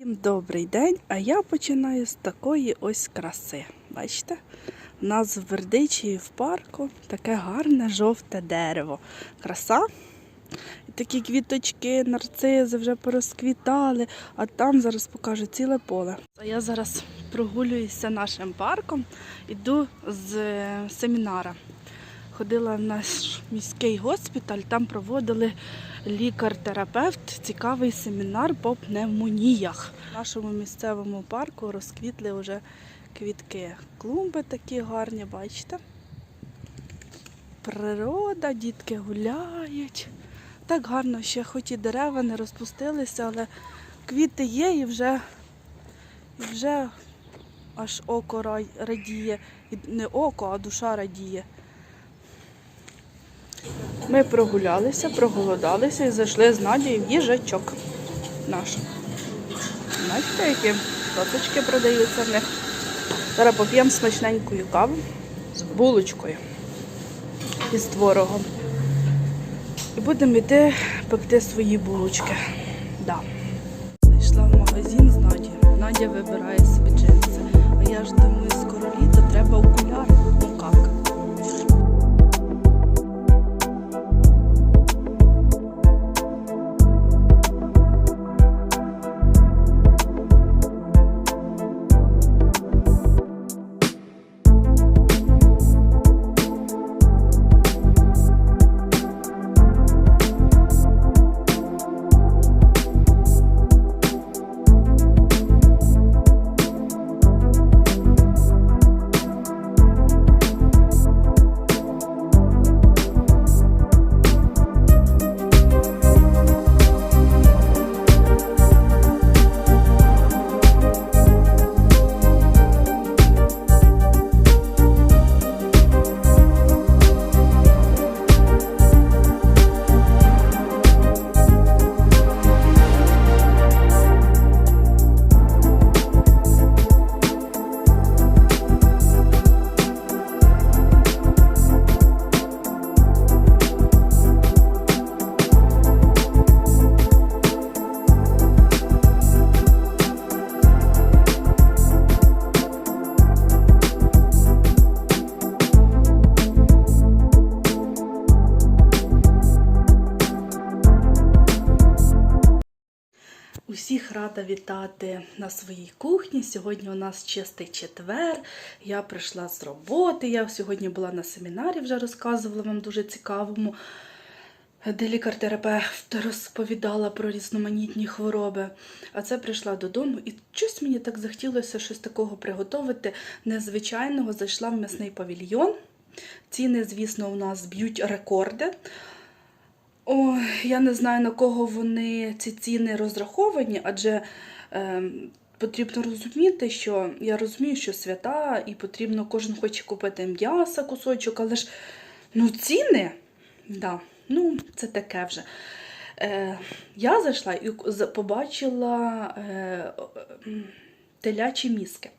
Всім добрий день, а я починаю з такої ось краси. Бачите? У нас в Бердичі в парку таке гарне жовте дерево. Краса. І такі квіточки, нарцизи вже порозквітали, а там зараз покажу ціле поле. А я зараз прогулююся нашим парком, іду з е, семінара. Ходила в наш міський госпіталь, там проводили лікар-терапевт цікавий семінар по пневмоніях. В нашому місцевому парку розквітли вже квітки. Клумби такі гарні, бачите? Природа, дітки гуляють. Так гарно, ще хоч і дерева не розпустилися, але квіти є і вже, і вже аж око радіє. І не око, а душа радіє. Ми прогулялися, проголодалися і зайшли з Надією в їжачок наш. Бачите, які сосочки продаються в них. Зараз поп'ємо смачненькою каву з булочкою і з творогом. І будемо йти пекти свої булочки. Да. Зайшла в магазин з Надією. Надя вибирає собі джинси. А я ж думаю, скоро літо треба окуляри. Усіх рада вітати на своїй кухні. Сьогодні у нас чистий четвер. Я прийшла з роботи. Я сьогодні була на семінарі, вже розказувала вам дуже цікавому, де лікар-терапевт розповідала про різноманітні хвороби. А це прийшла додому і щось мені так захотілося щось такого приготувати незвичайного. Зайшла в м'ясний павільйон. Ціни, звісно, у нас б'ють рекорди. О, я не знаю, на кого вони ці ціни розраховані, адже е, потрібно розуміти, що я розумію, що свята, і потрібно кожен хоче купити м'яса, кусочок, але ж ну, ціни, да, ну, це таке вже. Е, я зайшла і побачила е, м, телячі мізки.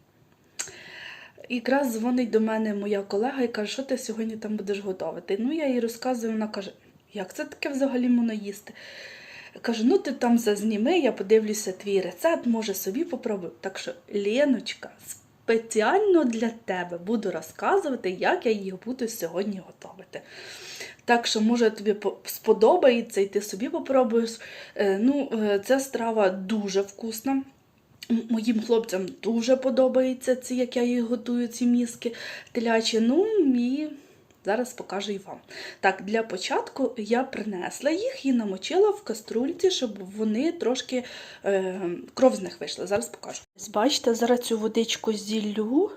І якраз дзвонить до мене моя колега і каже, що ти сьогодні там будеш готувати. Ну, я їй розказую, вона каже, як це таке взагалі можна їсти? Кажу, ну ти там зазніми, я подивлюся твій рецепт, може собі попробую. Так що, Леночка, спеціально для тебе буду розказувати, як я її буду сьогодні готувати. Так що, може, тобі сподобається, і ти собі попробуєш. Е, Ну, е, ця страва дуже вкусна. Моїм хлопцям дуже подобається ці, як я їх готую, ці мізки телячі. Ну і зараз покажу і вам. Так, для початку я принесла їх і намочила в каструльці, щоб вони трошки е, кров з них вийшла. Зараз покажу. Бачите, зараз цю водичку зіллю.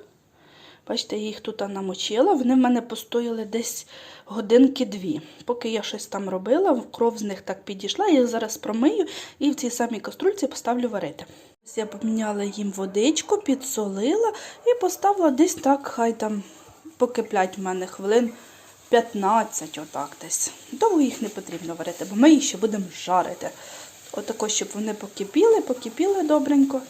Бачите, я їх тут намочила. Вони в мене постояли десь годинки-дві. Поки я щось там робила, кров з них так підійшла. Я їх зараз промию і в цій самій каструльці поставлю варити. Ось я поміняла їм водичку, підсолила і поставила десь так, хай там покиплять в мене хвилин 15, отак десь. Довго їх не потрібно варити, бо ми їх ще будемо жарити. Отако, щоб вони покипіли, покипіли добренько.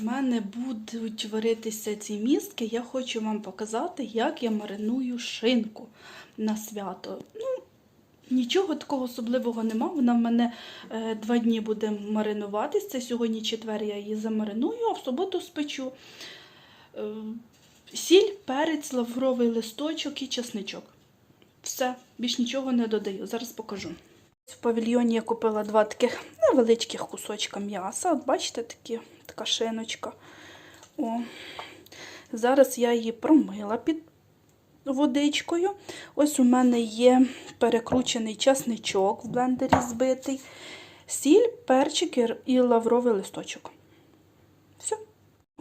У мене будуть варитися ці мізки. Я хочу вам показати, як я мариную шинку на свято. Ну, Нічого такого особливого нема. Вона в мене е, два дні буде маринуватись. Це сьогодні четвер, я її замариную, а в суботу спечу. Сіль, перець, лавровий листочок і чесничок. Все, більш нічого не додаю. Зараз покажу. В павільйоні я купила два таких невеличких кусочка м'яса. От бачите, такі, така шиночка. О. Зараз я її промила під водичкою. Ось у мене є перекручений часничок в блендері збитий, сіль, перчик і лавровий листочок.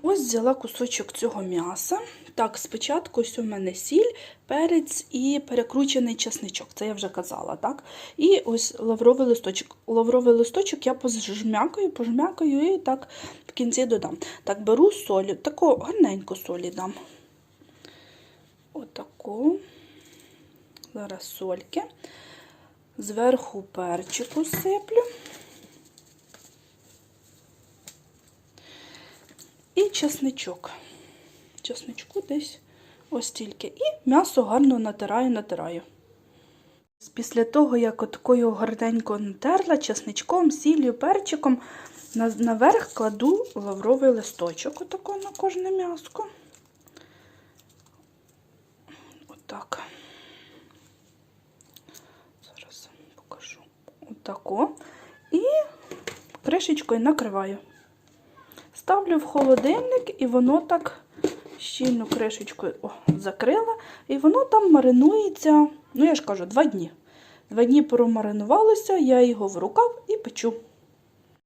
Ось взяла кусочок цього м'яса. Так, спочатку ось у мене сіль, перець і перекручений часничок. Це я вже казала, так? І ось лавровий листочок. Лавровий листочок я пожмякаю, пожмякаю і так в кінці додам. Так, беру солі, таку гарненьку солі дам. Отаку. Зараз сольки. Зверху перчику сиплю. І чесничок. Чесничку десь ось тільки. І м'ясо гарно натираю, натираю. Після того, як отакою гарненько натерла чесничком, сіллю, перчиком, наверх кладу лавровий листочок отако на кожне м'яско. Отак. Зараз покажу. Отако. І кришечкою накриваю. Ставлю в холодильник, і воно так щільно кришечкою о, закрила, і воно там маринується, ну я ж кажу, два дні. Два дні промаринувалося, я його в рукав і печу.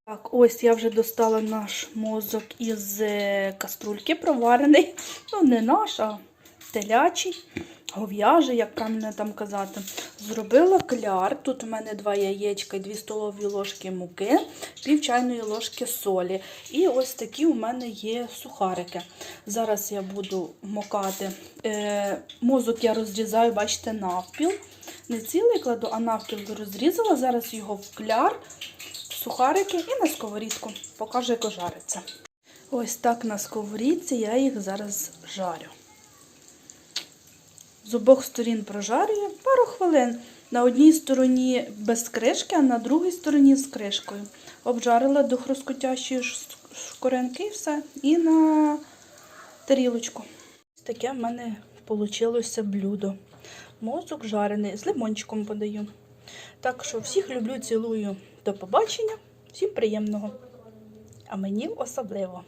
Так, ось я вже достала наш мозок із е, каструльки проварений. Ну, не наш, а телячий, гов'яжий, як правильно там казати. Зробила кляр. Тут у мене два яєчка і 2 столові ложки муки, пів чайної ложки солі. І ось такі у мене є сухарики. Зараз я буду мокати. Е, мозок я розрізаю, бачите, навпіл. Не цілий кладу, а навпіл розрізала. Зараз його в кляр, в сухарики і на сковорідку. Покажу, як жариться. Ось так на сковорідці я їх зараз жарю. З обох сторін прожарюю пару хвилин. На одній стороні без кришки, а на другій стороні з кришкою. Обжарила до хрускотящої ш- шкоринки і все. І на тарілочку. Таке в мене вийшло блюдо. Мозок жарений, з лимончиком подаю. Так що всіх люблю, цілую. До побачення, всім приємного. А мені особливо.